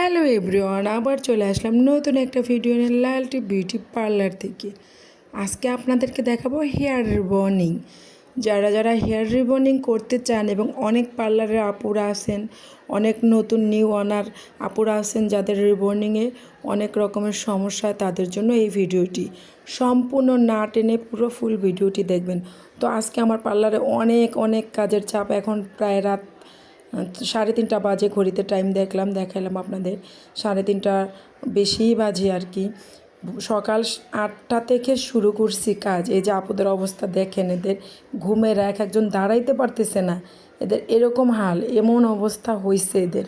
Hello everyone, আবার চলে আসলাম নতুন একটা ভিডিও নিয়ে লালটি বিউটি পার্লার থেকে। আজকে আপনাদেরকে দেখাবো হেয়ার রিবনিং। যারা যারা হেয়ার রিবনিং করতে চান এবং অনেক পার্লারের আপুরা আছেন, অনেক নতুন নিউ অনার আপুরা আছেন যাদের রিবনিংয়ে অনেক রকমের সমস্যা, তাদের জন্য এই ভিডিওটি সম্পূর্ণ না টেনে পুরো ফুল ভিডিওটি দেখবেন। তো আজকে আমার পার্লারে অনেক অনেক কাজের চাপ, এখন প্রায় রাত সাড়ে তিনটা বাজে, ঘড়িতে টাইম দেখলাম দেখালাম আপনাদের। সাড়ে তিনটা বেশিই বাজে আর কি। সকাল আটটা থেকে শুরু করছি কাজ। এই যে আপুদের অবস্থা দেখেন, এদের ঘুমের এক একজন দাঁড়াইতে পারতেছে না। এদের এরকম হাল, এমন অবস্থা হয়েছে এদের।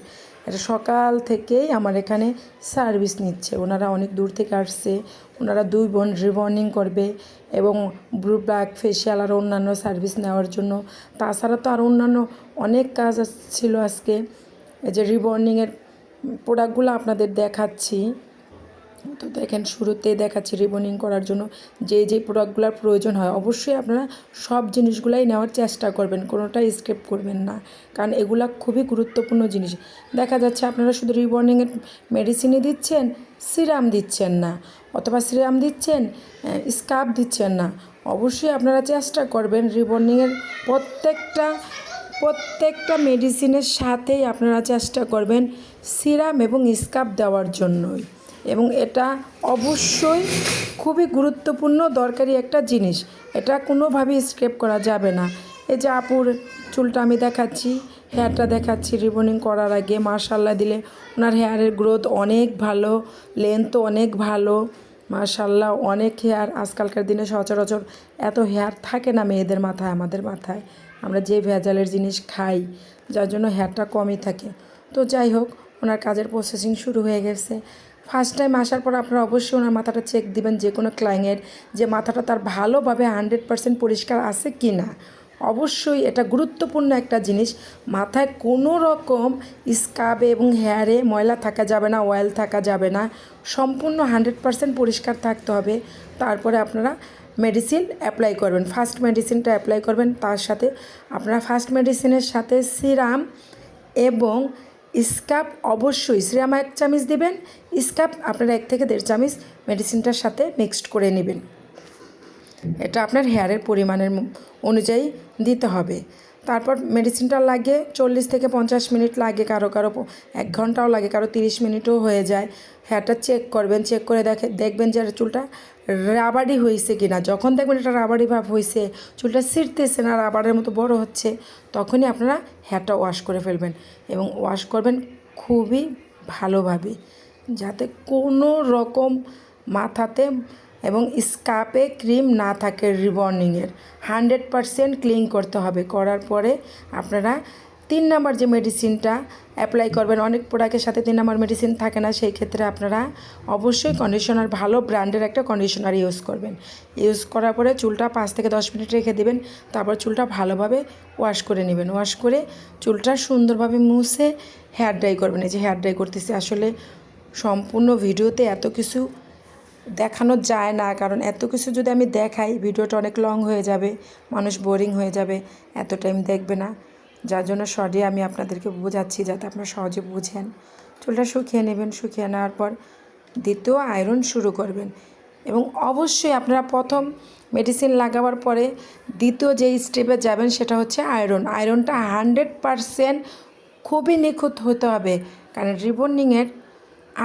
এটা সকাল থেকেই আমার এখানে সার্ভিস নিচ্ছে। ওনারা অনেক দূর থেকে আসছে। ওনারা দুই বোন রিবর্নিং করবে এবং ব্লু ব্ল্যাক ফেসিয়াল আর অন্যান্য সার্ভিস নেওয়ার জন্য। তাছাড়া তো আর অন্যান্য অনেক কাজ ছিল আজকে। এই যে রিবর্নিংয়ের প্রোডাক্টগুলো আপনাদের দেখাচ্ছি। তো দেখেন, শুরুতেই দেখাচ্ছি রিবনিং করার জন্য যে যে প্রোডাক্টগুলোর প্রয়োজন হয়, অবশ্যই আপনারা সব জিনিসগুলাই নেওয়ার চেষ্টা করবেন, কোনোটাই স্কেপ করবেন না। কারণ এগুলা খুবই গুরুত্বপূর্ণ জিনিস। দেখা যাচ্ছে আপনারা শুধু রিবর্নিংয়ের মেডিসিনই দিচ্ছেন সিরাম দিচ্ছেন না, অথবা সিরাম দিচ্ছেন স্কার্ফ দিচ্ছেন না। অবশ্যই আপনারা চেষ্টা করবেন রিবর্নিংয়ের প্রত্যেকটা প্রত্যেকটা মেডিসিনের সাথেই আপনারা চেষ্টা করবেন সিরাম এবং স্কার্ফ দেওয়ার জন্যই। এবং এটা অবশ্যই খুবই গুরুত্বপূর্ণ, দরকারি একটা জিনিস। এটা কোনোভাবেই স্ক্রেপ করা যাবে না। এই যে আপুর চুলটা আমি দেখাচ্ছি হেয়ারটা দেখাচ্ছি রিবনিং করার আগে মার্শাল্লাহ দিলে ওনার হেয়ারের গ্রোথ অনেক ভালো লেন্থও অনেক ভালো। মার্শাল্লাহ অনেক হেয়ার আজকালকার দিনে সচরাচর এত হেয়ার থাকে না মেয়েদের মাথায়, আমাদের মাথায়। আমরা যে ভেজালের জিনিস খাই, যার জন্য হেয়ারটা কমই থাকে। তো যাই হোক, ওনার কাজের প্রসেসিং শুরু হয়ে গেছে। ফার্স্ট টাইম আসার পর আপনারা অবশ্যই ওনার মাথাটা চেক দিবেন যে কোনো ক্লায়েন্টের যে মাথাটা তার ভালোভাবে হান্ড্রেড পারসেন্ট পরিষ্কার আছে কি না অবশ্যই এটা গুরুত্বপূর্ণ একটা জিনিস, মাথায় কোনো রকম স্কাবে এবং হেয়ারে ময়লা থাকা যাবে না অয়েল থাকা যাবে না, সম্পূর্ণ হান্ড্রেড পারসেন্ট পরিষ্কার থাকতে হবে। তারপরে আপনারা মেডিসিন অ্যাপ্লাই করবেন ফার্স্ট মেডিসিনটা অ্যাপ্লাই করবেন, তার সাথে আপনারা ফার্স্ট মেডিসিনের সাথে সিরাম এবং স্কাপ অবশ্যই শ্রীরামা এক চামচ দেবেন। স্কাপ আপনারা এক থেকে দেড় চামচ মেডিসিনটার সাথে মিক্সড করে নেবেন। এটা আপনার হেয়ারের পরিমাণের অনুযায়ী দিতে হবে। তারপর মেডিসিনটা লাগে চল্লিশ থেকে পঞ্চাশ মিনিট লাগে কারও কারও এক ঘন্টাও লাগে, কারও তিরিশ মিনিটও হয়ে যায়। হেয়ারটা চেক করবেন চেক করে দেখে দেখবেন যে চুলটা রাবারি হয়েছে কি না যখন দেখবেন এটা রাবারি ভাব হয়েছে, চুলটা ছিঁড়তেছে না রাবারের মতো বড় হচ্ছে, তখনই আপনারা হেয়ারটা ওয়াশ করে ফেলবেন এবং ওয়াশ করবেন খুবই ভালোভাবে। যাতে কোনো রকম মাথাতে এবং স্কাপে ক্রিম না থাকে রিবর্নিংয়ের হান্ড্রেড পারসেন্ট ক্লিন করতে হবে। করার পরে আপনারা তিন নাম্বার যে মেডিসিনটা অ্যাপ্লাই করবেন, অনেক প্রোডাক্টের সাথে তিন নাম্বার মেডিসিন থাকে না, সেই ক্ষেত্রে আপনারা অবশ্যই কন্ডিশনার ভালো ব্র্যান্ডের একটা কন্ডিশনার ইউজ করবেন। ইউজ করার পরে চুলটা পাঁচ থেকে দশ মিনিট রেখে দেবেন, তারপর চুলটা ভালোভাবে ওয়াশ করে নেবেন। ওয়াশ করে চুলটা সুন্দরভাবে মুছে হেয়ার ড্রাই করবেন। এই যে হেয়ার ড্রাই করতেছে, আসলে সম্পূর্ণ ভিডিওতে এত কিছু দেখানো যায় না, কারণ এত কিছু যদি আমি দেখাই, ভিডিওটা অনেক লং হয়ে যাবে, মানুষ বোরিং হয়ে যাবে, এত টাইম দেখবে না। যার জন্য শর্টে আমি আপনাদেরকে বোঝাচ্ছি যাতে আপনারা সহজে বুঝেন। চুলটা শুকিয়ে নেবেন, শুকিয়ে নেওয়ার পর দ্বিতীয় আয়রন শুরু করবেন। এবং অবশ্যই আপনারা প্রথম মেডিসিন লাগাবার পরে দ্বিতীয় যেই স্টেপে যাবেন সেটা হচ্ছে আয়রন আয়রনটা হান্ড্রেড পারসেন্ট খুবই নিখুঁত হতে হবে। কারণ রিবন্ডিংয়ের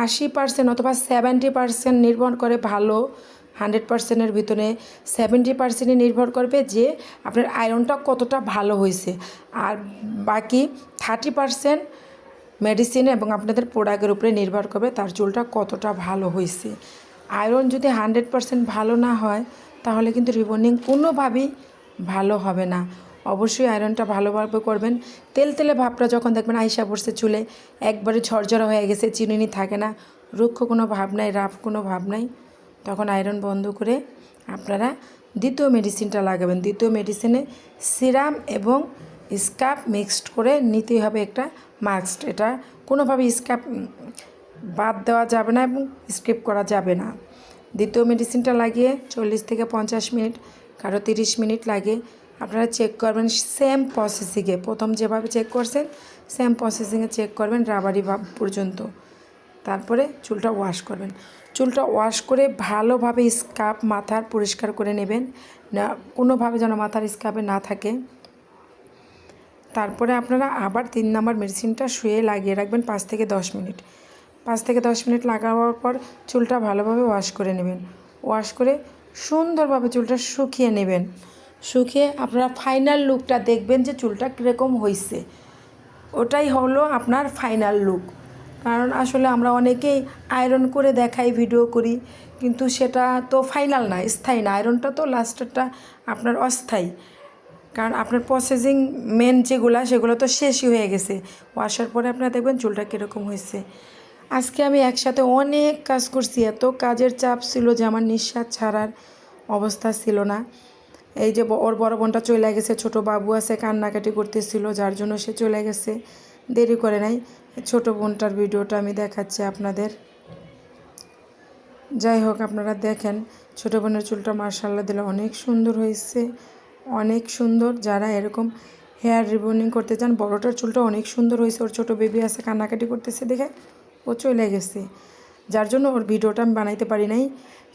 আশি পার্সেন্ট অথবা সেভেন্টি পার্সেন্ট নির্ভর করে ভালো হান্ড্রেড পার্সেন্টের ভিতরে সেভেন্টি পার্সেন্টে নির্ভর করবে যে আপনার আয়রনটা কতটা ভালো হয়েছে। আর বাকি থার্টি পার্সেন্ট মেডিসিন এবং আপনাদের প্রোডাক্টের উপরে নির্ভর করবে তার চুলটা কতটা ভালো হয়েছে। আয়রন যদি হান্ড্রেড পার্সেন্ট ভালো না হয়, তাহলে কিন্তু রিবন্ডিং কোনোভাবেই ভালো হবে না। অবশ্যই আয়রনটা ভালোভাবে করবেন। তেল তেলে ভাবটা যখন দেখবেন আইসা পড়ছে চুলে, একবারে ঝরঝরা হয়ে গেছে, চিনুনি থাকে না, রুক্ষ কোনো ভাব নাই, রাফ কোনো ভাব নাই। তখন আয়রন বন্ধ করে আপনারা দ্বিতীয় মেডিসিনটা লাগাবেন। দ্বিতীয় মেডিসিনে সিরাম এবং স্কাপ মিক্সড করে নিতেই হবে একটা মাস্ক এটা কোনোভাবে স্কাপ বাদ দেওয়া যাবে না এবং স্কিপ করা যাবে না। দ্বিতীয় মেডিসিনটা লাগিয়ে চল্লিশ থেকে পঞ্চাশ মিনিট, কারও তিরিশ মিনিট লাগে। আপনারা চেক করবেন সেম প্রসেসিংয়ে প্রথম যেভাবে চেক করছেন সেম প্রসেসিংয়ে চেক করবেন রাবারি পর্যন্ত। তারপরে চুলটা ওয়াশ করবেন। চুলটা ওয়াশ করে ভালোভাবে স্কার্ফ মাথার পরিষ্কার করে নেবেন। না, কোনোভাবে যেন মাথার স্কার্ফে না থাকে। তারপরে আপনারা আবার তিন নম্বর মেডিসিনটা শুয়ে লাগিয়ে রাখবেন পাঁচ থেকে দশ মিনিট। পাঁচ থেকে দশ মিনিট লাগাবার পর চুলটা ভালোভাবে ওয়াশ করে নেবেন। ওয়াশ করে সুন্দরভাবে চুলটা শুকিয়ে নেবেন। শুকিয়ে আপনারা ফাইনাল লুকটা দেখবেন যে চুলটা কীরকম হয়েছে ওটাই হলো আপনার ফাইনাল লুক কারণ আসলে আমরা অনেকেই আয়রন করে দেখাই ভিডিও করি। কিন্তু সেটা তো ফাইনাল না, স্থায়ী না। আয়রনটা তো লাস্টেরটা আপনার অস্থায়ী। কারণ আপনার প্রসেসিং মেন যেগুলো, সেগুলো তো শেষই হয়ে গেছে। ওয়াশার পরে আপনারা দেখবেন চুলটা কীরকম হয়েছে। আজকে আমি একসাথে অনেক কাজ করছি। এত কাজের চাপ ছিল যে আমার নিঃশ্বাস ছাড়ার অবস্থা ছিল না। এই যে ওর বড় বোনটা চলে গেছে, ছোট বাবু আছে, কান্নাকাটি করতেছিল, যার জন্য সে চলে গেছে। দেরি করে নাই। ছোট বোনটার ভিডিওটা আমি দেখাচ্ছি আপনাদের। যাই হোক, আপনারা দেখেন, ছোটো বোনের চুলটা মার্শাল্লাহ দিলে অনেক সুন্দর হয়েছে, অনেক সুন্দর। যারা এরকম হেয়ার রিবনিং করতে চান, বড়টার চুলটা অনেক সুন্দর হয়েছে, ওর ছোটো বেবি আছে, কান্নাকাটি করতেছে দেখে ও চলে গেছে। যার জন্য ওর ভিডিওটা আমি বানাইতে পারি নাই,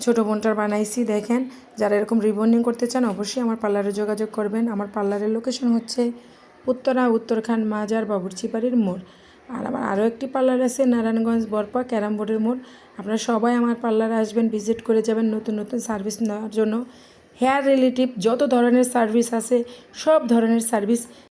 ছোটো বোনটার বানাইছি, দেখেন। যারা এরকম রিবনিং করতে চান, অবশ্যই আমার পার্লারে যোগাযোগ করবেন। আমার পার্লারের লোকেশন হচ্ছে উত্তরা, উত্তরখান, মাজার, বাবুরচিপাড়ির মোড়। আর আমার আরও একটি পার্লার আছে, নারায়ণগঞ্জ বরপা, ক্যারাম বোর্ডের মোড়। আপনারা সবাই আমার পার্লারে আসবেন, ভিজিট করে যাবেন নতুন নতুন সার্ভিস নেওয়ার জন্য। হেয়ার রিলেটিভ যত ধরনের সার্ভিস আছে, সব ধরনের সার্ভিস